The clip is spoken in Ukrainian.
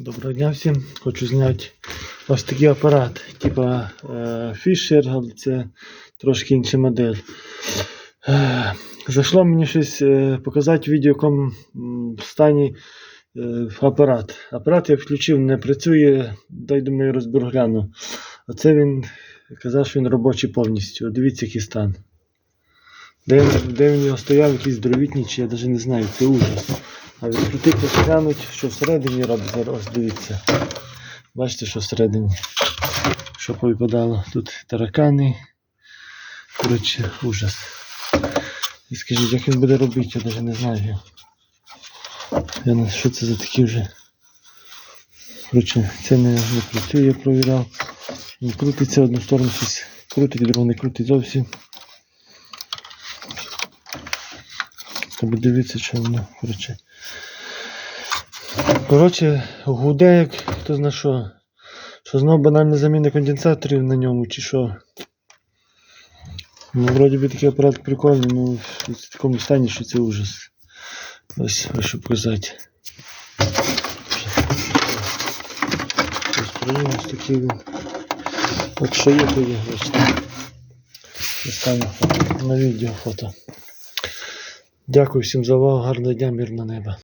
Доброго дня всім. Хочу зняти ось такий апарат, типа е, Fisher, це трошки інша модель. Е, зайшло мені щось е, показати в якому м, стані апарат. Апарат я включив, не працює, дай думаю, розберу гляну. Оце він казав, що він робочий повністю. Дивіться, який стан. Де, де він його стояв, якийсь дровітній, чи я навіть не знаю, це ужас. А відкрутити глянуть, що всередині робить зараз. Дивіться. Бачите, що всередині. Що повипадало. Тут таракани. Коротше, ужас. І скажіть, як він буде робити, я навіть не знаю. Я не що це за такі вже. Коротше, це не, не працює, я провіряв. Не крутиться одну сторону щось крутить, другу не крутить зовсім. Треба дивитися, що воно, коротше. Коротше, гуде, як хто зна що. Що знову банальна заміна конденсаторів на ньому, чи що. Ну, вроді би такий апарат прикольний, ну в такому стані, що це ужас. Ось, ось що показати. Ось ось такий він. От що є, то є, бачите. Достану на відео фото. Дякую всім за увагу, гарного дня, мирного неба.